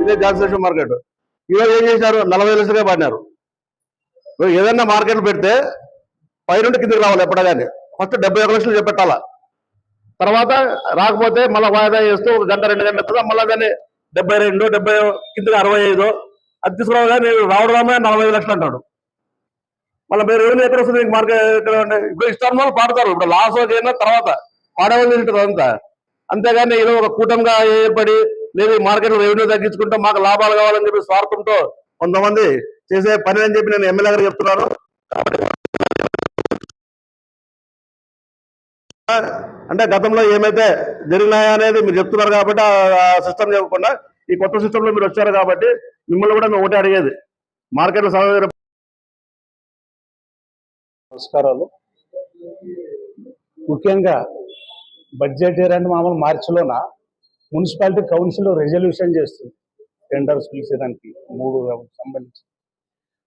ఇదే Johnson market ఈరోజు ఏం చేశారు? నలభై లక్షలుగా పడినారు. ఏదన్నా మార్కెట్ పెడితే పైనుండి కిందకి రావాలి ఎప్పుడగానే ఫస్ట్ డెబ్బై ఒక లక్షలు చెప్పెట్టాలా తర్వాత రాకపోతే మళ్ళీ వాయిదా చేస్తూ ఒక గంట రెండు గంటల తర్వాత మళ్ళీ దాన్ని డెబ్బై రెండు డెబ్బై కిందకి అరవై ఐదు అది తీసుకురావు కానీ రావడం రామే నలభై ఐదు లక్షలు అంటాడు. మళ్ళీ మీరు ఏమైనా ఎక్కడ వస్తుంది మీకు మార్కెట్ ఇప్పుడు ఇష్టం వాళ్ళు పాడతారు ఇప్పుడు లాస్ అయినా తర్వాత పాడవలసి ఉంటుంది అంతా. అంతేగాని ఏదో ఒక కూటమిగా ఏర్పడి లేదు మార్కెట్ రెవెన్యూ తగ్గించుకుంటాం మాకు లాభాలు కావాలని చెప్పి స్వార్థంతో కొంతమంది చేసే పని అని చెప్పి నేను ఎమ్మెల్యే గారు చెప్తున్నాను. అంటే గతంలో ఏమైతే జరిగినాయా అనేది మీరు చెప్తున్నారు కాబట్టి ఆ సిస్టమ్ చెప్పకుండా ఈ కొత్త సిస్టమ్లో మీరు వచ్చారు కాబట్టి మిమ్మల్ని కూడా మేము ఒకటి అడిగేది. మార్కెట్లో సమయం నమస్కారాలు. ముఖ్యంగా బడ్జెట్ ఇయర్ అంటే మామూలు మార్చిలోన? మున్సిపాలిటీ కౌన్సిల్ రెజల్యూషన్ చేస్తుంది. టెండర్స్ పిలిచేదానికి మూడు సంబంధించి.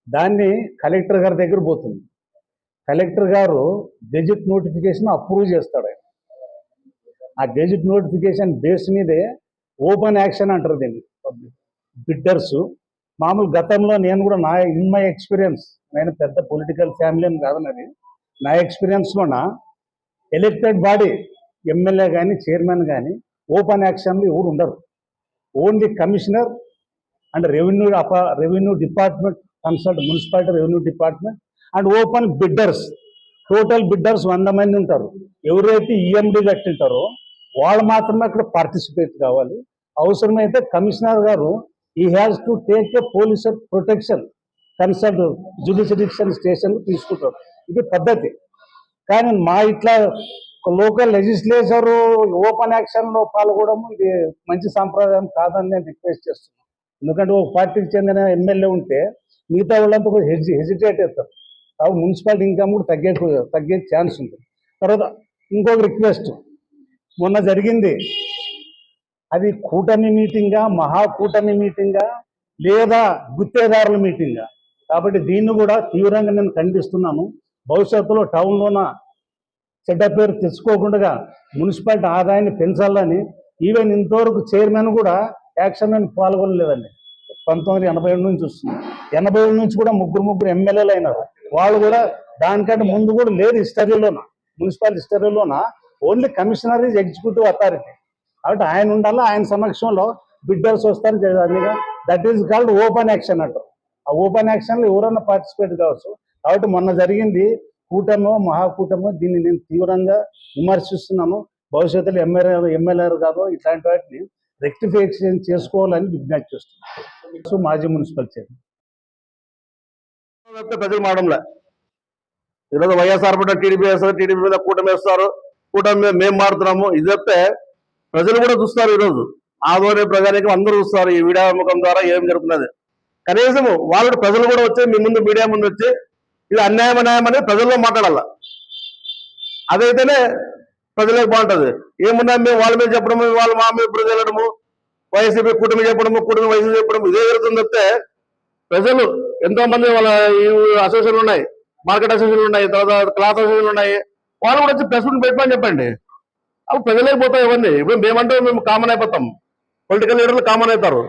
దాన్ని కలెక్టర్ గారి దగ్గర పోతుంది. కలెక్టర్ గారు గెజిట్ నోటిఫికేషన్ అప్రూవ్ చేస్తాడు ఆయన. ఆ గెజిట్ నోటిఫికేషన్ బేస్ మీదే ఓపెన్ యాక్షన్ అంటారు దీన్ని. బిడ్డర్స్ మామూలు గతంలో నేను కూడా నా ఇన్ మై ఎక్స్పీరియన్స్ నేను పెద్ద పొలిటికల్ ఫ్యామిలీ అని కాదన్నది నా ఎక్స్పీరియన్స్లోన ఎలక్టెడ్ బాడీ ఎమ్మెల్యే కానీ చైర్మన్ కానీ ఓపెన్ యాక్షన్లు ఎవరు ఉండరు. ఓన్లీ కమిషనర్ అండ్ రెవెన్యూ అప revenue department consult municipality revenue department and open bidders. Total bidders వంద మంది ఉంటారు. ఎవరైతే ఈఎండి కట్టింటారో వాళ్ళు మాత్రమే అక్కడ పార్టిసిపేట్ కావాలి. అవసరమైతే కమిషనర్ గారు ఈ has to take a police protection consult judicial station తీసుకుంటారు. ఇది పద్ధతి. కానీ మా ఇట్లా లోకల్ లెజిస్లేచర్ ఓపెన్ యాక్షన్లో పాల్గొనడం ఇది మంచి సాంప్రదాయం కాదని నేను రిక్వెస్ట్ చేస్తున్నాను. ఎందుకంటే ఒక పార్టీకి చెందిన ఎమ్మెల్యే ఉంటే మిగతా వాళ్ళంతా కూడా హెజి హెజిటేట్ అవుతారు. కాబట్టి మున్సిపాలిటీ ఇన్కమ్ కూడా తగ్గే తగ్గే ఛాన్స్ ఉంది. తర్వాత ఇంకొక రిక్వెస్ట్. మొన్న జరిగింది. అది కూటమి మీటింగా మహాకూటమి మీటింగా లేదా గుత్తేదారుల మీటింగా. కాబట్టి దీన్ని కూడా తీవ్రంగా నేను ఖండిస్తున్నాను. భవిష్యత్తులో టౌన్లోన చెడ్డ పేరు తెచ్చుకోకుండా మున్సిపాలిటీ ఆదాయాన్ని పెంచాలని ఈవెన్ ఇంతవరకు చైర్మన్ కూడా యాక్షన్ పాల్గొనలేదండి. పంతొమ్మిది ఎనభై ఏడు నుంచి వస్తుంది. ఎనభై ఏడు నుంచి కూడా ముగ్గురు ముగ్గురు ఎమ్మెల్యేలు అయినారు. వాళ్ళు కూడా దానికంటే ముందు కూడా లేదు హిస్టరీలోన municipal హిస్టరీలోన only commissioner is executive authority కాబట్టి ఆయన ఉండాలా ఆయన సమక్షంలో బిడ్డర్స్ వస్తారు that is called open auction అంటారు. ఆ ఓపెన్ యాక్షన్లో ఎవరన్నా పార్టిసిపేట్ కావచ్చు. కాబట్టి మొన్న జరిగింది కూటమో మహాకూటమో దీన్ని నేను తీవ్రంగా విమర్శిస్తున్నాను. భవిష్యత్తులో ఎమ్మెల్యే ఎమ్మెల్యే కాదు ఇట్లాంటి వాటిని రెక్టిఫికేషన్ చేసుకోవాలని విజ్ఞప్తి చేస్తున్నాను. సో మాజీ మున్సిపల్ చైర్మన్. ప్రజలు మాడంలే. ఈరోజు వైఎస్ఆర్ పట్ల టీడీపీ వేస్తారు టీడీపీ మీద కూటమి వేస్తారు. కూటమి మీద మేము మారుతున్నాము. ఇది చెప్తే ప్రజలు కూడా చూస్తారు ఈరోజు. ఆదోని ప్రజానికి అందరూ చూస్తారు. ఈ వీడియా ముఖం ద్వారా ఏం జరుగుతున్నది. కనీసం వాళ్ళు ప్రజలు కూడా వచ్చి మీ ముందు మీడియా ముందు వచ్చి ఇది అన్యాయం అన్యాయం అనేది ప్రజల్లో మాట్లాడాల. అదైతేనే ప్రజలకు బాగుంటుంది. ఏమున్నా మేము వాళ్ళ మీద చెప్పడము వాళ్ళ మా మీద ఇప్పుడు వెళ్ళడము వైసీపీ కూటమి చెప్పడము కూటమి వైసీపీ చెప్పడము ఇదే జరుగుతుంది తప్పితే ప్రజలు ఎంతో మంది వాళ్ళ ఈ అసోసియేషన్లు ఉన్నాయి మార్కెట్ అసోసియేషన్లు ఉన్నాయి తర్వాత క్లాత్ అసోసియేషన్లు ఉన్నాయి వాళ్ళు కూడా వచ్చి ప్రెస్ మీట్ పెట్టమని చెప్పండి. అప్పుడు ప్రజలే పోతాయి ఇవన్నీ. ఇప్పుడు మేమంటే మేము కామన్ అయిపోతాం. పొలిటికల్ లీడర్లు కామన్ అవుతారు.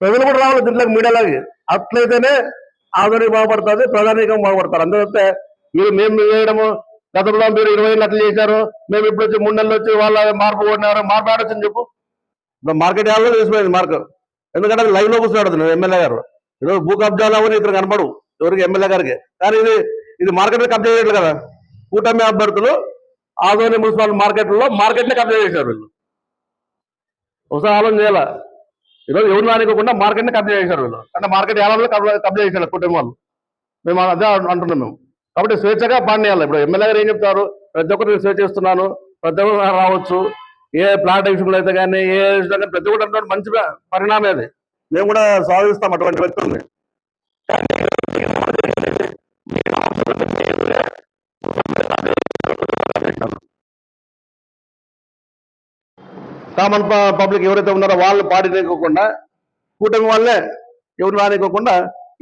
ప్రజలు కూడా రావాలి దీంట్లోకి మీడియాలోకి. అట్లయితేనే ఆదరణ బాగుపడుతుంది ప్రధానికం బాగుపడతారు అందుకే మీరు మేము వేయడము గతంలో మీరు ఇరవై ఏళ్ళు అట్లా చేశారు మేము ఇప్పుడు వచ్చి మూడు నెలలు వచ్చి వాళ్ళ మార్పు కొట్టినారు మార్పు ఆడొచ్చని చెప్పు? ఇప్పుడు మార్కెట్ యాభై తెలిసిపోయింది మార్క్. ఎందుకంటే అది లైవ్లో కూర్చున్నాడు ఎమ్మెల్యే గారు. ఈరోజు భూ కబ్జాలు అవన్నీ ఇక్కడ కనపడు ఎవరికి? ఎమ్మెల్యే గారికి. కానీ ఇది ఇది మార్కెట్ కబ్జా చేయట్లేదు కదా. కూటమి అభ్యర్థులు ఆదోని మున్సిపల్ మార్కెట్లో మార్కెట్ని కబ్జా చేశారు వీళ్ళు. ఒకసారి ఆలోచన చేయాల? ఈరోజు ఎవరు రానివ్వకుండా మార్కెట్ని కబ్జా చేశారు వీళ్ళు. అంటే మార్కెట్ యాలలో కబ్జా చేశారు కుటుంబం వాళ్ళు. మేము అదే అంటున్నాం మేము. కాబట్టి స్వేచ్ఛగా పాడేయాలి ఇప్పుడు ఎమ్మెల్యే గారు ఏం చెప్తారు? ప్రతి ఒక్కరు నేను స్వేచ్ఛ ఇస్తున్నాను ప్రతి ఒక్కరు రావచ్చు. ఏ ప్లాట్ విషయంలో అయితే కానీ ఏ విషయంలో ప్రతి ఒక్కటి అంటే మంచి పరిణామే అది. మేము కూడా సాధిస్తాం అటువంటి వ్యక్తుల్ని కామన్ పబ్లిక్ ఎవరైతే ఉన్నారో వాళ్ళు పాడినకోకుండా కూటమి వాళ్ళే ఎవరు రానికోకుండా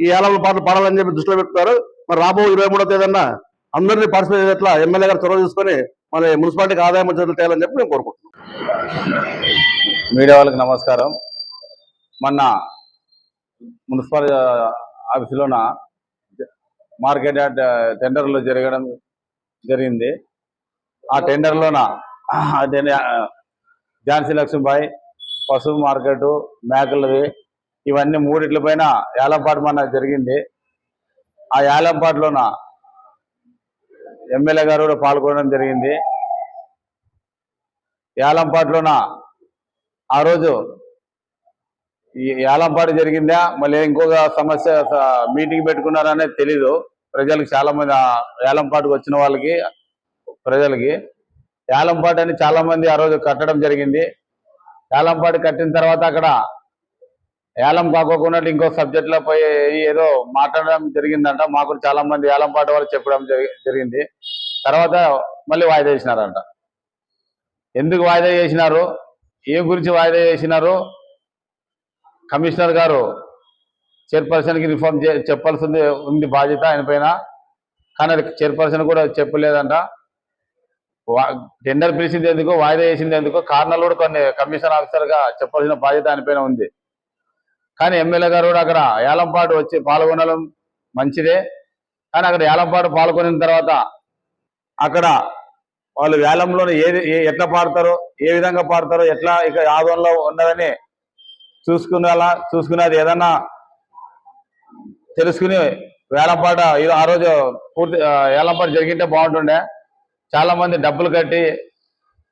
ఈ ఏలవల పాటలు పాడాలని చెప్పి దృష్టిలో పెట్టుకున్నారు. మరి రాబో ఇరవై మూడో తేదీన అందరినీ పార్టిసిపేట్ చేసేట్లా ఎమ్మెల్యే గారు చొరవ తీసుకొని మన మున్సిపాలిటీకి ఆదాయం వచ్చేట్లు తేయాలని చెప్పి మేము కోరుకుంటున్నాం మీడియా వాళ్ళకి నమస్కారం. మొన్న మున్సిపల్ ఆఫీసులోన మార్కెట్ యార్డ్ టెండర్లో జరగడం జరిగింది. ఆ టెండర్లోన అదే ఝాన్సీ లక్ష్మీబాయి పసుపు మార్కెట్ మేకలవి ఇవన్నీ మూడిట్ల పైన ఏలంపాటు మన జరిగింది. ఆ ఏలంపాటులోన ఎమ్మెల్యే గారు కూడా పాల్గొనడం జరిగింది. ఏలంపాటులోన ఆ రోజు ఈ ఏలంపాటు జరిగిందా? మళ్ళీ ఇంకొక సమస్య మీటింగ్ పెట్టుకున్నారనేది తెలీదు. ప్రజలకు చాలామంది ఏలంపాటుకు వచ్చిన వాళ్ళకి ప్రజలకి. ఏలంపాటు అని చాలా మంది ఆ రోజు కట్టడం జరిగింది. ఏలంపాటు కట్టిన తర్వాత అక్కడ ఏలం కాకోకుండా ఇంకో సబ్జెక్ట్లో పోయి ఏదో మాట్లాడడం జరిగిందంట. మాకు చాలా మంది ఏలంపాటు వాళ్ళు చెప్పడం జరిగింది. తర్వాత మళ్ళీ వాయిదా చేసినారంట ఎందుకు వాయిదా చేసినారు ఏ గురించి వాయిదా చేసినారు కమిషనర్ గారు చైర్పర్సన్కి ఇన్ఫార్మ్ చే చెప్పాల్సింది ఉంది బాధ్యత ఆయన పైన. కానీ అది చైర్పర్సన్ కూడా చెప్పలేదంట. టెండర్ పిలిచింది ఎందుకు వాయిదా వేసింది ఎందుకు కారణాలు కూడా కొన్ని కమిషన్ ఆఫీసర్గా చెప్పాల్సిన బాధ్యత ఆయనపైన ఉంది. కానీ ఎమ్మెల్యే గారు కూడా అక్కడ ఏలంపాటు వచ్చి పాల్గొనడం మంచిదే. కానీ అక్కడ ఏలంపాటు పాల్గొనిన తర్వాత అక్కడ వాళ్ళు వేలంలో ఏది ఏ- ఎట్లా పాడతారో ఏ విధంగా పాడతారో ఎట్లా ఇక ఆదంలో ఉన్నదని చూసుకునేలా చూసుకునేది ఏదన్నా తెలుసుకుని వేలంపాట ఆ రోజు పూర్తి ఆ, ఏలంపాట జరిగింటే బాగుంటుండే. చాలా మంది డబ్బులు కట్టి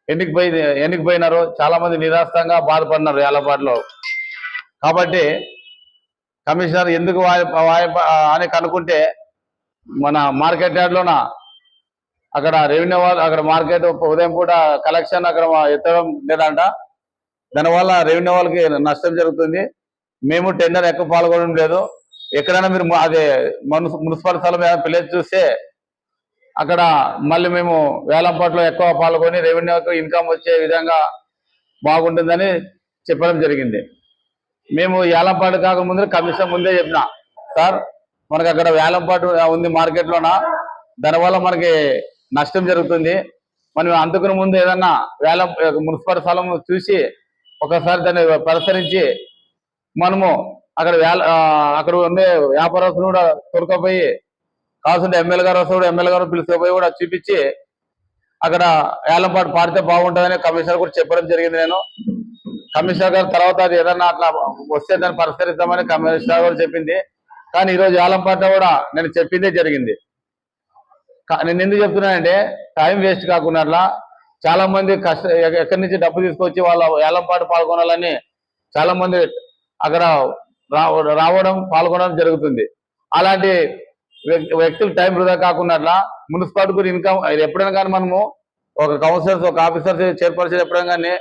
ఎన్నికి పోయి ఎన్నికి పోయినారు చాలా మంది నిరాశంగా బాధపడినారు ఏలంపాటలో కాబట్టి కమిషనర్ ఎందుకు వాయ వాయి- అని కనుక్కుంటే మన మార్కెట్ యార్డ్లోన అక్కడ రెవెన్యూ వాళ్ళు అక్కడ మార్కెట్ ఉదయం పూట కలెక్షన్ అక్కడ ఎత్తడం లేదంట. దానివల్ల రెవెన్యూ వాళ్ళకి నష్టం జరుగుతుంది. మేము టెండర్ ఎక్కువ పాల్గొనడం లేదు. ఎక్కడైనా మీరు అదే మున్సిపల్ స్థలం ఏదైనా ప్లేస్ చూస్తే అక్కడ మళ్ళీ మేము వేలంపాట్లో ఎక్కువ పాల్గొని రెవెన్యూకి ఇన్కమ్ వచ్చే విధంగా బాగుంటుందని చెప్పడం జరిగింది. మేము వేలంపాటు కాకముందు కమిషన్ ముందే చెప్పిన సార్ మనకు అక్కడ వేలంపాటు ఉంది మార్కెట్లోన? దానివల్ల మనకి నష్టం జరుగుతుంది. మనం అందుకుని ముందు ఏదన్నా వేలం మున్సిపల్ స్థలం చూసి ఒకసారి దాన్ని ప్రసరించి మనము అక్కడ వేల అక్కడ ఉండే వ్యాపారస్తులు కూడా తొలకపోయి రాసుంటే ఎమ్మెల్యే గారు వస్తే కూడా ఎమ్మెల్యే గారు పిలుచుకుపోయి కూడా చూపించి అక్కడ ఏలంపాటు పాడితే బాగుంటుందని కమిషనర్ కూడా చెప్పడం జరిగింది నేను. కమిషనర్ గారు తర్వాత అది ఏదన్నా అట్లా వస్తే దాన్ని పరిష్కరిద్దామని కమిషనర్ గారు చెప్పింది. కానీ ఈరోజు ఏలంపాట కూడా నేను చెప్పిందే జరిగింది. నేను ఎందుకు చెప్తున్నానంటే టైం వేస్ట్ కాకుండా అట్లా చాలా మంది కష్ట ఎక్కడి నుంచి డబ్బు తీసుకొచ్చి వాళ్ళ ఏలంపాటు పాల్గొనాలని చాలా మంది అక్కడ రావడం పాల్గొనడం జరుగుతుంది. అలాంటి వ్యక్తులు టైం వృధా కాకుండా అట్లా మున్సిపాలిటీ కూడా ఇన్కమ్ ఎప్పుడైనా కానీ మనము ఒక కౌన్సిలర్స్ ఒక ఆఫీసర్స్ చైర్పర్సన్ ఎప్పుడైనా కానీ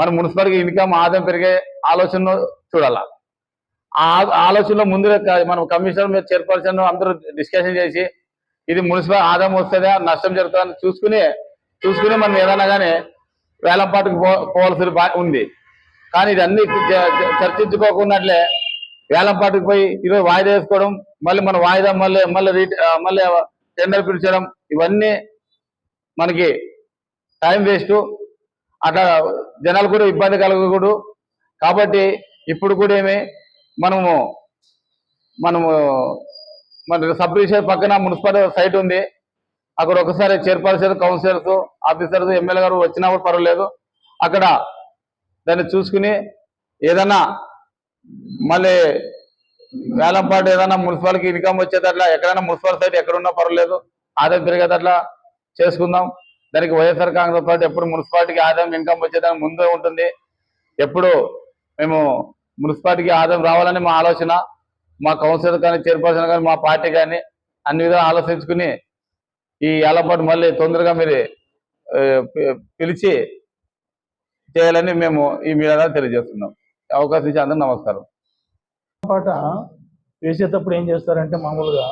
మన మున్సిపాలిటీ ఇన్కమ్ ఆదాయం పెరిగే ఆలోచన చూడాల. ఆ ఆలోచనలో ముందుగా మనం కమిషనర్ మీద చైర్పర్సన్ అందరూ డిస్కషన్ చేసి ఇది మున్సిపల్ ఆదాయం వస్తుందా నష్టం జరుగుతుందని చూసుకుని చూసుకుని మనం ఏదైనా కానీ వేలంపాటుకు పో పోవాల్సిన బా ఉంది. కానీ ఇది అన్ని చ- చర్చించుకోకున్నట్లే వేలంపాటికి పోయి ఈరోజు వాయిదా వేసుకోవడం మళ్ళీ మన వాయిదా మళ్ళీ మళ్ళీ రీట్ మళ్ళీ టెండర్ పిలిచడం ఇవన్నీ మనకి టైం వేస్ట్. అట్లా జనాలు కూడా ఇబ్బంది కలగకూడదు. కాబట్టి ఇప్పుడు కూడా ఏమి మనము మనము మన సబ్ రిజిస్టర్ పక్కన మున్సిపల్ సైట్ ఉంది. అక్కడ ఒకసారి చైర్పర్సన్ కౌన్సిలర్స్ ఆఫీసర్స్ ఎమ్మెల్యే గారు వచ్చినా కూడా పర్వాలేదు. అక్కడ దాన్ని చూసుకుని ఏదన్నా మళ్ళీ వేలంపాటు ఏదైనా మున్సిపాలిటీకి ఇన్కమ్ వచ్చేటట్లా ఎక్కడైనా మున్సిపల్ సైట్ ఎక్కడున్నా పర్వాలేదు ఆదాయం పెరిగేటట్లా చేసుకుందాం. దానికి వైఎస్ఆర్ కాంగ్రెస్ పార్టీ ఎప్పుడు మున్సిపాలిటీకి ఆదాయం ఇన్కమ్ వచ్చేదానికి ముందే ఉంటుంది. ఎప్పుడు మేము మున్సిపాలిటీకి ఆదాయం రావాలని మా ఆలోచన మా కౌన్సిలర్ కానీ చైర్పర్సన్ కానీ మా పార్టీ కానీ అన్ని విధాలు ఆలోచించుకుని ఈ ఏలపాటు మళ్ళీ తొందరగా మీరు పిలిచి చేయాలని మేము ఈ మీద తెలియజేస్తున్నాం. అవకాశం ఇచ్చి అందరూ నమస్కారం. పాట వేసేటప్పుడు ఏం చేస్తారంటే మామూలుగా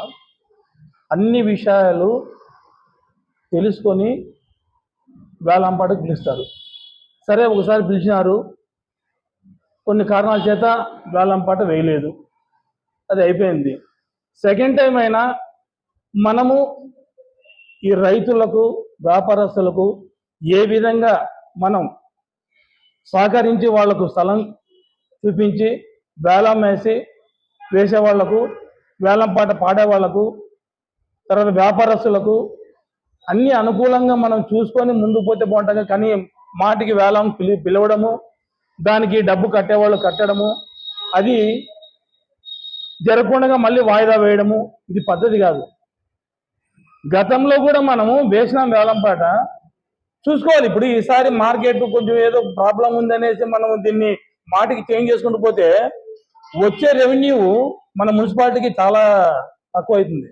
అన్ని విషయాలు తెలుసుకొని వేలంపాటకు పిలుస్తారు. సరే ఒకసారి పిలిచినారు. కొన్ని కారణాల చేత వేలంపాట వేయలేదు. అది అయిపోయింది. సెకండ్ టైం అయినా మనము ఈ రైతులకు వ్యాపారస్తులకు ఏ విధంగా మనం సహకరించి వాళ్ళకు స్థలం చూపించి వేలం వేసి వేసేవాళ్ళకు వేలం పాట పాడేవాళ్ళకు తర్వాత వ్యాపారస్తులకు అన్ని అనుకూలంగా మనం చూసుకొని ముందు పోతే బాగుంటుంది. కానీ మాటికి వేలం పిలి పిలవడము దానికి డబ్బు కట్టేవాళ్ళు కట్టడము అది జరగకుండా మళ్ళీ వాయిదా వేయడము ఇది పద్ధతి కాదు. గతంలో కూడా మనము వేసినాం వేలం పాట చూసుకోవాలి. ఇప్పుడు ఈసారి మార్కెట్ కొంచెం ఏదో ప్రాబ్లం ఉందనేసి మనం దీన్ని మాటికి చేంజ్ చేసుకుంటూ పోతే వచ్చే రెవెన్యూ మన మున్సిపాలిటీకి చాలా తక్కువ అవుతుంది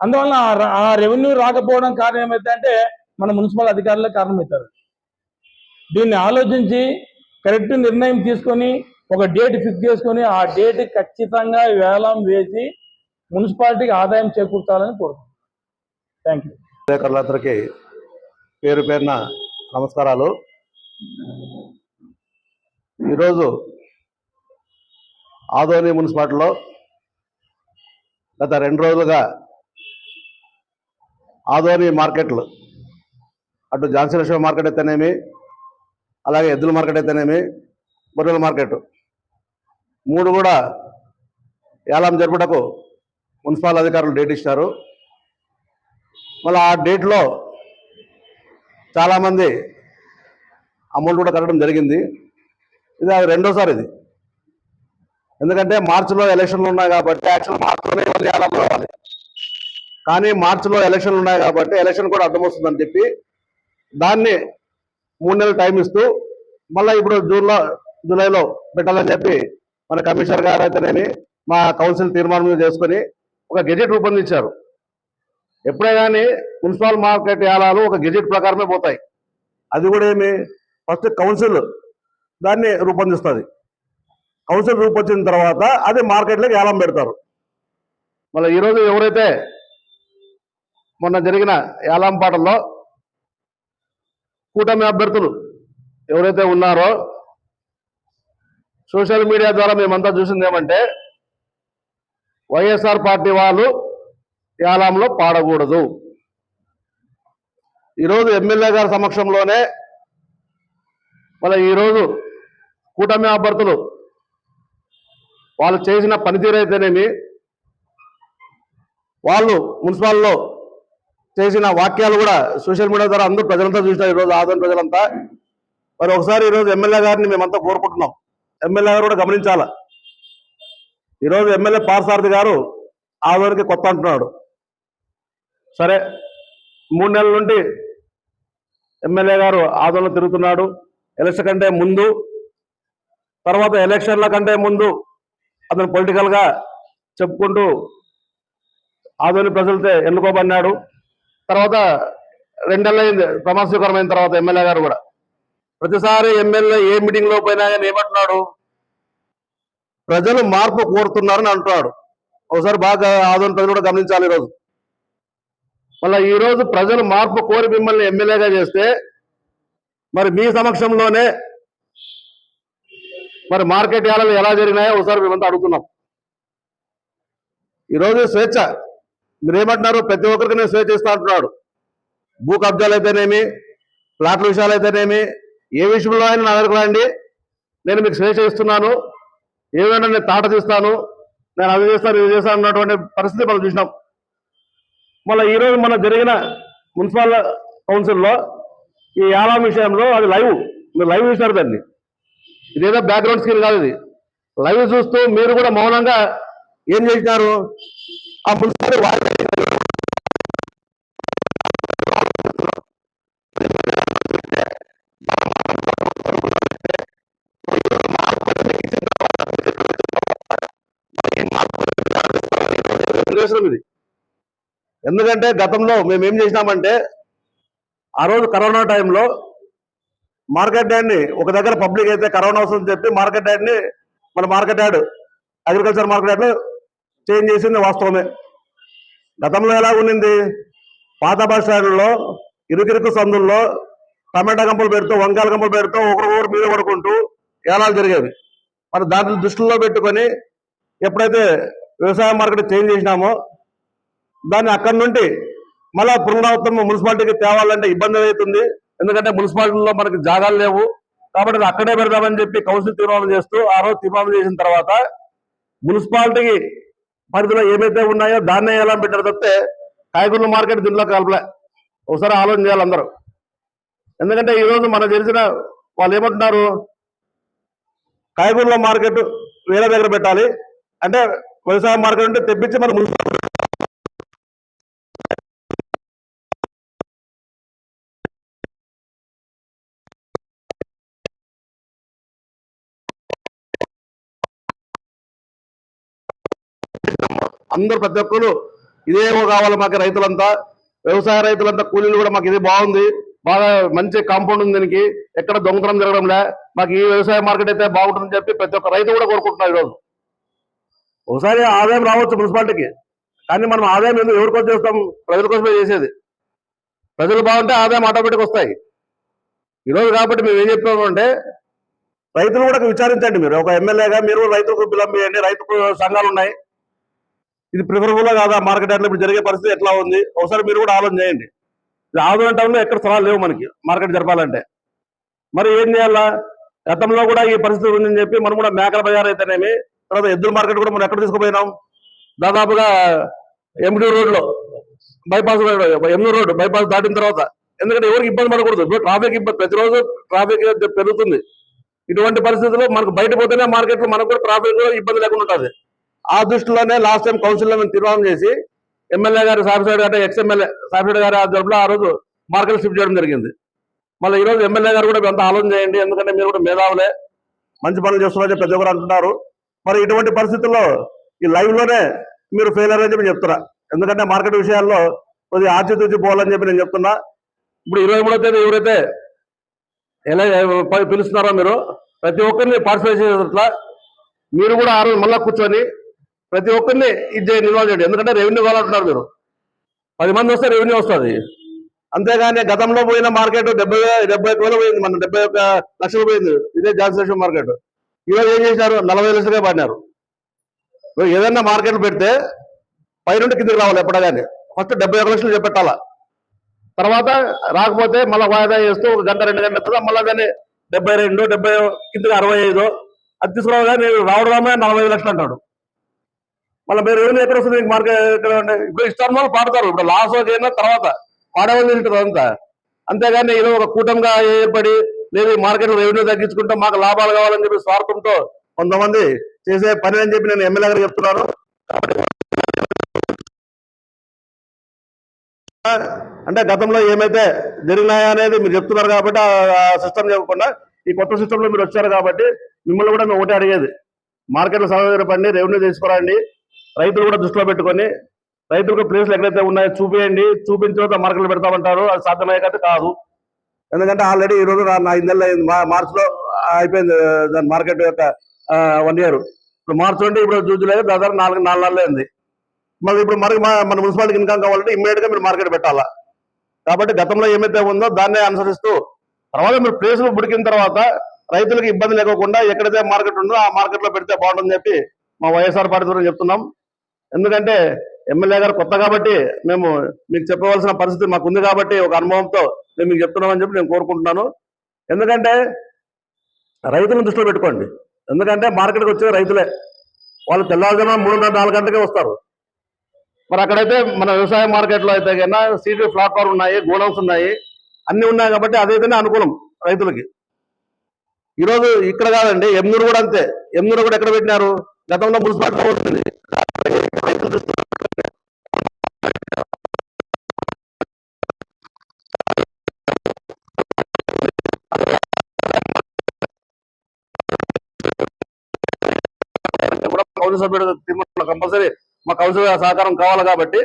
అందువల్ల ఆ ఆ రెవెన్యూ రాకపోవడం కారణం ఏమైందంటే మన మున్సిపల్ అధికారులే కారణమవుతారు. దీన్ని ఆలోచించి కరెక్ట్ నిర్ణయం తీసుకొని ఒక డేట్ ఫిక్స్ చేసుకొని ఆ డేట్ ఖచ్చితంగా వేలం వేసి మున్సిపాలిటీకి ఆదాయం చేకూర్చాలని కోరుకుంటున్నాను థ్యాంక్ యూ విలేకరులందరికీ పేరు పేరున నమస్కారాలు. ఈరోజు ఆదోని మున్సిపాలిటీలో గత రెండు రోజులుగా ఆదోని మార్కెట్లు అటు జాన్సీ మార్కెట్ అయితేనేమి అలాగే ఎద్దుల మార్కెట్ అయితేనేమి బొర్రెల మార్కెట్. మూడు కూడా ఏలాం జరుపుటకు మున్సిపల్ అధికారులు డేట్ ఇచ్చారు. మళ్ళీ ఆ డేట్లో చాలామంది అమౌంట్ కూడా కట్టడం జరిగింది. ఇది అది రెండోసారి ఇది. ఎందుకంటే మార్చిలో ఎలక్షన్లు ఉన్నాయి కాబట్టి యాక్చువల్ మార్చిలోనే ఇవన్నీ ఏలాం రావాలి. కానీ మార్చిలో ఎలక్షన్లు ఉన్నాయి కాబట్టి ఎలక్షన్ కూడా అర్థం వస్తుందని చెప్పి దాన్ని మూడు నెలలు టైం ఇస్తూ మళ్ళీ ఇప్పుడు జూన్లో జూలైలో పెట్టాలని చెప్పి మన కమిషనర్ గారు అయితేనేమి మా కౌన్సిల్ తీర్మానం చేసుకొని ఒక గెజెట్ రూపొందించారు. ఎప్పుడే కానీ మున్సిపల్ మార్కెట్ యాలాలు ఒక గెజెట్ ప్రకారమే పోతాయి. అది కూడా ఏమి? ఫస్ట్ కౌన్సిల్ దాన్ని రూపొందిస్తుంది. కౌన్సిల్ రూపొందించిన తర్వాత అది మార్కెట్లోకి ఏలం పెడతారు. మళ్ళీ ఈరోజు ఎవరైతే మొన్న జరిగిన ఏలం పాటల్లో కూటమి అభ్యర్థులు ఎవరైతే ఉన్నారో సోషల్ మీడియా ద్వారా మేమంతా చూసింది ఏమంటే వైఎస్ఆర్ పార్టీ వాళ్ళు యాలంలో పాడకూడదు. ఈరోజు ఎమ్మెల్యే గారి సమక్షంలోనే మళ్ళీ ఈరోజు కూటమి అభ్యర్థులు వాళ్ళు చేసిన పనితీరు అయితేనేమి వాళ్ళు మున్సిపాల్లో చేసిన వాక్యాలు కూడా సోషల్ మీడియా ద్వారా అందరూ ప్రజలంతా చూసినారు ఈరోజు ఆదరణ ప్రజలంతా. మరి ఒకసారి ఈరోజు ఎమ్మెల్యే గారిని మేమంతా కోరుకుంటున్నాం. ఎమ్మెల్యే గారు కూడా గమనించాల? ఈరోజు ఎమ్మెల్యే పార్సారథి గారు ఆదోనికి కొత్త అంటున్నాడు. సరే మూడు నెలల నుండి ఎమ్మెల్యే గారు ఆదోళన తిరుగుతున్నాడు. ఎలక్షన్ కంటే ముందు తర్వాత ఎలక్షన్ల కంటే ముందు అతను పొలిటికల్గా చెప్పుకుంటూ ఆదోని ప్రజలతో ఎన్నుకోబడినాడు. తర్వాత రెండేళ్ళైంది ప్రమాణ తర్వాత ఎమ్మెల్యే గారు కూడా. ప్రతిసారి ఎమ్మెల్యే ఏ మీటింగ్లో పోయినా కానీ ఏమంటున్నాడు? ప్రజలు మార్పు కోరుతున్నారని అంటున్నాడు. ఒకసారి బాగా ఆదోని ప్రజలు కూడా గమనించాలి ఈరోజు. మళ్ళీ ఈ రోజు ప్రజలు మార్పు కోరి మిమ్మల్ని ఎమ్మెల్యేగా చేస్తే మరి మీ సమక్షంలోనే మరి మార్కెట్ యాలలు ఎలా జరిగినాయో ఒకసారి మేమంతా అడుగుతున్నాం. ఈరోజు స్వేచ్ఛ. మీరేమంటున్నారు? ప్రతి ఒక్కరికి నేను స్వేచ్ఛ ఇస్తా అంటున్నాడు. భూ కబ్జాలు అయితేనేమి ప్లాట్ల విషయాలు అయితేనేమి ఏ విషయంలో అయినా నా దగ్గర రండి. నేను మీకు స్వేచ్ఛ ఇస్తున్నాను. ఏమైనా నేను తాట తీస్తాను. నేను అది చేస్తాను ఇది చేస్తాను అన్నటువంటి పరిస్థితి మనం చూసినాం. మళ్ళీ ఈరోజు మన జరిగిన మున్సిపల్ కౌన్సిల్లో ఈ యాలం విషయంలో అది లైవ్. మీరు లైవ్ చూసినారు దాన్ని. ఇదేదో బ్యాక్గ్రౌండ్ స్క్రీన్ కాదు ఇది. లైవ్ చూస్తూ మీరు కూడా మౌనంగా ఏం చేసినారు? ఆ మున్సిపల్ ఇది? ఎందుకంటే గతంలో మేము ఏం చేసినామంటే ఆ రోజు కరోనా టైంలో మార్కెట్ యార్డ్ని ఒక దగ్గర పబ్లిక్ అయితే కరోనా వస్తుందని చెప్పి మార్కెట్ యార్డ్ని మన మార్కెట్ యార్డ్ అగ్రికల్చర్ మార్కెట్ యార్డ్లో చేంజ్ చేసింది వాస్తవమే. గతంలో ఎలా ఉండింది పాత బస్ స్టాండ్లో ఇరుకిరుకు సందుల్లో టమాటా కంపలు పెడుతూ వంకాయల కంపలు పెడుతూ ఒకరికొకరు మీద పడుకుంటూ ఏలాలు జరిగేవి. మరి దాంట్లో దృష్టిలో పెట్టుకొని ఎప్పుడైతే వ్యవసాయ మార్కెట్ చేంజ్ చేసినామో దాన్ని అక్కడి నుండి మళ్ళా పునరావృతం మున్సిపాలిటీకి తేవాలంటే ఇబ్బంది అవుతుంది. ఎందుకంటే మున్సిపాలిటీలో మనకి జాగాలు లేవు. కాబట్టి అది అక్కడే పెడదామని చెప్పి కౌన్సిల్ తీర్మానం చేస్తూ ఆ రోజు తీర్మానం చేసిన తర్వాత మున్సిపాలిటీకి పరిధిలో ఏమైతే ఉన్నాయో దాన్నే ఎలా పెట్టారు తప్పితే కాయగూరల మార్కెట్ దీంట్లో కలపలే. ఒకసారి ఆలోచన చేయాలి అందరూ. ఎందుకంటే ఈరోజు మనకు తెలిసిన వాళ్ళు ఏమంటున్నారు? కాయగూరల మార్కెట్ వేరే దగ్గర పెట్టాలి. అంటే వ్యవసాయ మార్కెట్ ఉంటే తెప్పించి మనం మున్సిపాలిటీ అందరూ ప్రతి ఒక్కరు ఇదేమో కావాలి మాకు రైతులంతా వ్యవసాయ రైతులంతా కూలీలు కూడా మాకు ఇది బాగుంది. బాగా మంచి కాంపౌండ్ ఉంది దీనికి. ఎక్కడ దొంగతనం జరగడంలే. మాకు ఈ వ్యవసాయ మార్కెట్ అయితే బాగుంటుందని చెప్పి ప్రతి ఒక్క రైతు కూడా కోరుకుంటున్నారు ఈరోజు. ఒకసారి ఆదాయం రావచ్చు మున్సిపాలిటీకి. కానీ మనం ఆదాయం ఎందుకు ఎవరి కోసం చేస్తాం? ప్రజల కోసమే చేసేది. ప్రజలు బాగుంటే ఆదాయం ఆటోమేటిక్ వస్తాయి. ఈరోజు కాబట్టి మేము ఏం చెప్తాము అంటే రైతులు కూడా విచారించండి మీరు. ఒక ఎమ్మెల్యేగా మీరు రైతులకు బిలంబియండి రైతు సంఘాలు ఉన్నాయి. ఇది ప్రిఫరబుల్ కాదా మార్కెట్ యార్డ్లో ఇప్పుడు జరిగే పరిస్థితి ఎట్లా ఉంది? ఒకసారి మీరు కూడా ఆలోచన చేయండి. ఇది ఆదోళన టౌన్లో ఎక్కడ స్థలాలు లేవు మనకి మార్కెట్ జరపాలంటే. మరి ఏం చేయాలా? గతంలో కూడా ఈ పరిస్థితి ఉందని చెప్పి మనం కూడా మేకల బజార్ అయితేనేమి తర్వాత ఎద్దుల మార్కెట్ కూడా మనం ఎక్కడ తీసుకుపోయినాం? దాదాపుగా ఎండి రోడ్లో బైపాస్ ఎమ్నూరు రోడ్ బైపాస్ దాటిన తర్వాత. ఎందుకంటే ఎవరికి ఇబ్బంది పడకూడదు. ఇప్పుడు ట్రాఫిక్ ఇబ్బంది ప్రతిరోజు ట్రాఫిక్ పెరుగుతుంది. ఇటువంటి పరిస్థితుల్లో మనకు బయట పోతేనే మార్కెట్లో మనకు కూడా ట్రాఫిక్ ఇబ్బంది లేకుండా ఉంటుంది. ఆ దృష్టిలోనే లాస్ట్ టైం కౌన్సిల్లో మేము తీర్మానం చేసి ఎమ్మెల్యే గారు సాబిసైడ్ గారు ఎక్స్ ఎమ్మెల్యే సాబిసైడ్ గారి ఆధ్వర్యంలో ఆ రోజు మార్కెట్ షిఫ్ట్ చేయడం జరిగింది. మళ్ళీ ఈరోజు ఎమ్మెల్యే గారు కూడా ఎంత ఆలోచన చేయండి ఎందుకంటే మీరు కూడా మేధావులే. మంచి పనులు చేస్తున్నారని ప్రతి ఒక్కరు అంటున్నారు. మరి ఇటువంటి పరిస్థితుల్లో ఈ లైవ్లోనే మీరు ఫెయిల్ అని చెప్పి చెప్తున్నా. ఎందుకంటే మార్కెట్ విషయాల్లో కొద్దిగా ఆచితూచి పోవాలని చెప్పి నేను చెప్తున్నా. ఇప్పుడు ఇరవై మూడో తేదీ ఎవరైతే ఎలా పిలుస్తున్నారో మీరు ప్రతి ఒక్కరిని పార్టిసిపేట్ చేసేట్లా మీరు కూడా ఆ రోజు మళ్ళా కూర్చొని ప్రతి ఒక్కరిని ఇది నిల్వ ఇన్వాల్వ్ చేయండి. ఎందుకంటే రెవెన్యూ కావాలంటున్నారు మీరు. పది మంది వస్తే రెవెన్యూ వస్తుంది. అంతేగాని గతంలో పోయిన మార్కెట్ డెబ్బై డెబ్బై ఒక్క వేలు పోయింది మన డెబ్బై ఒక్క లక్షలు పోయింది. ఇదే జాన్సేషన్ మార్కెట్. ఈరోజు ఏం చేశారు? నలభై లక్షలుగా పడినారు ఏదైనా మార్కెట్ పెడితే పైనుండి కిందకి రావాలి ఎప్పుడా కానీ ఫస్ట్ డెబ్బై లక్షలు చెప్పెట్టాలా తర్వాత రాకపోతే మళ్ళీ వాయిదా చేస్తూ ఒక గంట రెండు గంటల మళ్ళీ దాన్ని డెబ్బై రెండు డెబ్బై కిందకి అరవై ఐదు అది తీసుకురావు కానీ రావడమే నలభై లక్షలు అంటాడు. మళ్ళీ మీరు రెండు ఎక్కడ వస్తుంది మీకు మార్కెట్ ఎక్కడ ఇప్పుడు ఇష్టం వాళ్ళు పాడతారు. ఇప్పుడు లాస్ అయినా తర్వాత పాడేవాళ్ళు తింటారు అంతా. అంతేగాని ఏదో ఒక కూటమిగా ఏర్పడి లేదు మార్కెట్లో రెవెన్యూ తగ్గించుకుంటే మాకు లాభాలు కావాలని చెప్పి స్వార్థంతో కొంతమంది చేసే పని అని చెప్పి నేను ఎమ్మెల్యే గారు చెప్తున్నాను. అంటే గతంలో ఏమైతే జరిగినాయా అనేది మీరు చెప్తున్నారు కాబట్టి ఆ సిస్టమ్ చెప్పకుండా ఈ కొత్త సిస్టమ్లో మీరు వచ్చారు కాబట్టి మిమ్మల్ని కూడా మేము ఒకటే అడిగేది. మార్కెట్లో సహజపండి రెవెన్యూ తీసుకురండి. రైతులు కూడా దృష్టిలో పెట్టుకొని రైతులకు ప్లేస్లు ఎక్కడైతే ఉన్నాయో చూపించండి చూపించిన తర్వాత మార్కెట్లో పెడతామంటారు అది సాధ్యమయ్యే కథ కాదు. ఎందుకంటే ఆల్రెడీ ఈ రోజు నా ఐదు నెలలు అయింది మా- మార్చిలో అయిపోయింది దాని మార్కెట్ యొక్క వన్ ఇయర్. ఇప్పుడు మార్చి నుండి ఇప్పుడు జూన్ జూలై దాదాపు నాలుగు నాలుగు నెలలు అయింది. మరి ఇప్పుడు మరి మా- మన మున్సిపాలిటీకి ఇన్కమ్ కావాలంటే ఇమ్మీడియట్గా మీరు మార్కెట్ పెట్టాలా? కాబట్టి గతంలో ఏమైతే ఉందో దాన్నే అనుసరిస్తూ తర్వాత మీరు ప్లేసులు ఉడికిన తర్వాత రైతులకు ఇబ్బంది లేకోకుండా ఎక్కడైతే మార్కెట్ ఉందో ఆ మార్కెట్లో పెడితే బాగుంటుందని చెప్పి మా వైఎస్ఆర్ పార్టీ ద్వారా చెప్తున్నాం. ఎందుకంటే ఎమ్మెల్యే గారు కొత్త కాబట్టి మేము మీకు చెప్పవలసిన పరిస్థితి మాకు ఉంది కాబట్టి ఒక అనుభవంతో మేము మీకు చెప్తున్నామని చెప్పి నేను కోరుకుంటున్నాను. ఎందుకంటే రైతులను దృష్టిలో పెట్టుకోండి. ఎందుకంటే మార్కెట్కి వచ్చే రైతులే. వాళ్ళు తెల్లవారుజామున మూడున్నర నాలుగు గంటలకే వస్తారు. మరి అక్కడైతే మన వ్యవసాయ మార్కెట్లో అయితే కన్నా సీట్లు ప్లాట్ఫామ్ ఉన్నాయి గోడౌన్స్ ఉన్నాయి. అన్ని ఉన్నాయి కాబట్టి అదైతేనే అనుకూలం రైతులకి. ఈరోజు ఇక్కడ కాదండి ఎమ్నూరు కూడా అంతే. ఎమ్నూరు కూడా ఎక్కడ పెట్టినారు? గతంలో మున్సిపాలిటీ ఉంటుంది కౌన్సిల్ సభ్యుడు కంపల్సరీ మా కౌన్సిల్ సహకారం కావాలి కాబట్టి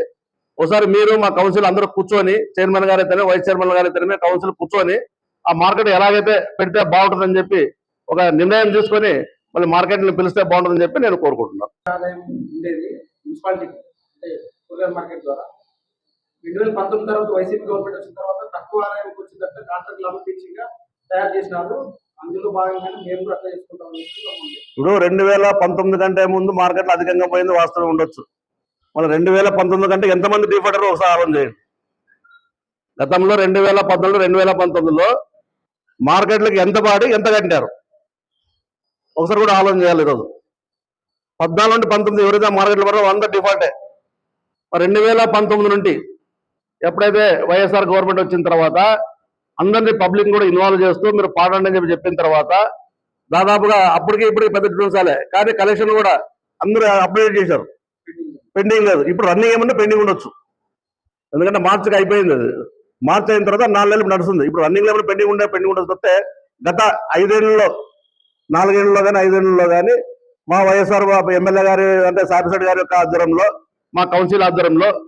ఒకసారి మీరు మా కౌన్సిల్ అందరూ కూర్చొని చైర్మన్ గారు అయితేనే వైస్ చైర్మన్ గారు అయితేనే కౌన్సిల్ కూర్చొని ఆ మార్కెట్ ఎలాగైతే పెడితే బాగుంటుందని చెప్పి ఒక నిర్ణయం తీసుకొని మళ్ళీ మార్కెట్ని పిలిస్తే బాగుంటుందని చెప్పి నేను కోరుకుంటున్నాను. మున్సిపాలిటీకి అంటే కూరగాయల మార్కెట్ ద్వారా. రెండు వేల పంతొమ్మిది తర్వాత వైసీపీ గవర్నమెంట్ వచ్చిన తర్వాత తక్కువ ఆదాయానికి వచ్చినట్టు కాంట్రాక్ట్ లాభం గా తయారు చేసినారు. అందులో భాగంగానే మేము కూడా అట్లా చేసుకుంటాం ఇప్పుడు రెండు వేల పంతొమ్మిది కంటే ముందు మార్కెట్ అధికంగా పోయింది వాస్తవం ఉండొచ్చు. మళ్ళీ రెండు వేల పంతొమ్మిది కంటే ఎంతమంది డిఫాల్టర్ ఒకసారి ఆలోచన చేయండి. గతంలో రెండు వేల పద్నాలుగు రెండు వేల పంతొమ్మిదిలో మార్కెట్లకు ఎంత పాడి ఎంత కట్టారు ఒకసారి కూడా ఆలోచన చేయాలి ఈరోజు. పద్నాలుగు నుండి పంతొమ్మిది ఎవరైతే మార్కెట్లో పడో వంద డిఫాల్టే రెండు వేల పంతొమ్మిది నుండి ఎప్పుడైతే వైఎస్ఆర్ గవర్నమెంట్ వచ్చిన తర్వాత అందరినీ పబ్లిక్ కూడా ఇన్వాల్వ్ చేస్తూ మీరు పాడండి అని చెప్పి చెప్పిన తర్వాత దాదాపుగా అప్పటికి ఇప్పటికి పెద్ద డిఫరెన్స్ కానీ కలెక్షన్ కూడా అందరూ అప్డేట్ చేశారు. పెండింగ్ లేదు. ఇప్పుడు రన్నింగ్ ఏమన్నా పెండింగ్ ఉండొచ్చు. ఎందుకంటే మార్చికి అయిపోయింది అది. మార్చి అయిన తర్వాత నాలుగు నెలలు నడుస్తుంది. ఇప్పుడు రన్నింగ్ లెవెల్ పెండింగ్ ఉండే పెండింగ్ ఉండదు తప్పితే గత ఐదేళ్ళలో నాలుగేళ్ళలో కానీ ఐదేళ్ళలో కానీ మా వైఎస్ఆర్ ఎమ్మెల్యే గారి అంటే సాటిస్ఫైడ్ గారి యొక్క ఆధ్వర్యంలో మా కౌన్సిల్ ఆధ్వర్యంలో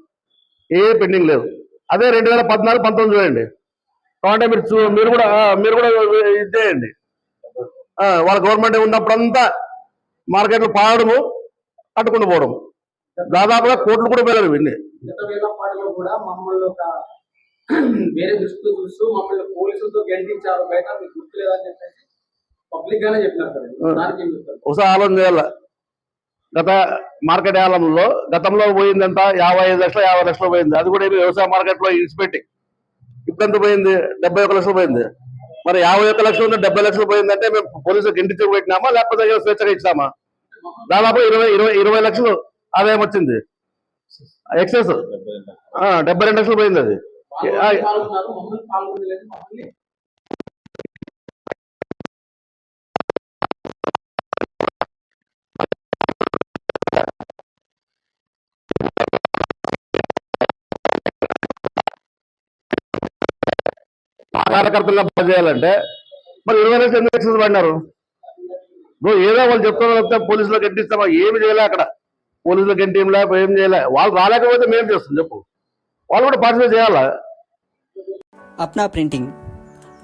ఏ పెండింగ్ లేదు అదే రెండు వేల పద్నాలుగు పంతొమ్మిది చూడండి. కాబట్టి మీరు చూ- మీరు కూడా మీరు కూడా ఇది చేయండి. వాళ్ళ గవర్నమెంట్ ఉన్నప్పుడంతా మార్కెట్లు పాడము కట్టుకుంటూ పోవడం. దాదాపుగా కోట్లు కూడా పోయారు ఇవన్నీ. కూడా మమ్మల్ని వేరే దృష్టితో చూస్తూ మమ్మల్ని పోలీసులతో గెలిపించారు బయట మీకు గుర్తులేదని చెప్పేసి? ఒకసారి ఆలోచన చేయాల? గత మార్కెట్ ఏలంలో గతంలో పోయింది ఎంత యాభై ఐదు లక్షలు యాభై లక్షలు పోయింది. అది కూడా వ్యవసాయ మార్కెట్లో ఇడిచిపెట్టి ఎంత పోయింది డెబ్బై ఒక లక్షలు పోయింది. మరి యాభై ఒక్క లక్షలు ఉంది డెబ్బై లక్షలు పోయిందంటే మేము పోలీసులకు ఇంటి పెట్టినామా లేకపోతే స్వేచ్ఛగా ఇచ్చామా? దాదాపు ఇరవై ఇరవై ఇరవై లక్షలు ఆదాయం వచ్చింది. ఎక్సెస్ డెబ్బై రెండు లక్షలు. పోయింది అది. వాళ్ళు పాల్గొన్నారు మమ్మల్ని కార్యకర్తలుగా పనిచేయాలంటే మరి ఇరవై లక్షలు ఎన్ని లక్షలు పడినారు? నువ్వు ఏదో వాళ్ళు చెప్తున్నారు చెప్తే పోలీసులకు గెంటిస్తామా ఏమి చేయలే అక్కడ. పోలీసులకు గెంటీంలే ఏం చేయలే. వాళ్ళు రాలేకపోతే మేము చేస్తాం చెప్పు. వాళ్ళు కూడా పార్టిసిపేట్ చేయాలా? అప్నా ప్రింటింగ్.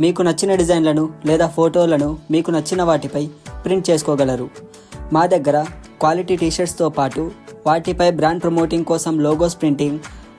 మీకు నచ్చిన డిజైన్లను లేదా ఫోటోలను మీకు నచ్చిన వాటిపై ప్రింట్ చేసుకోగలరు. మా దగ్గర క్వాలిటీ టీషర్ట్స్తో పాటు వాటిపై బ్రాండ్ ప్రమోటింగ్ కోసం లోగోస్ ప్రింటింగ్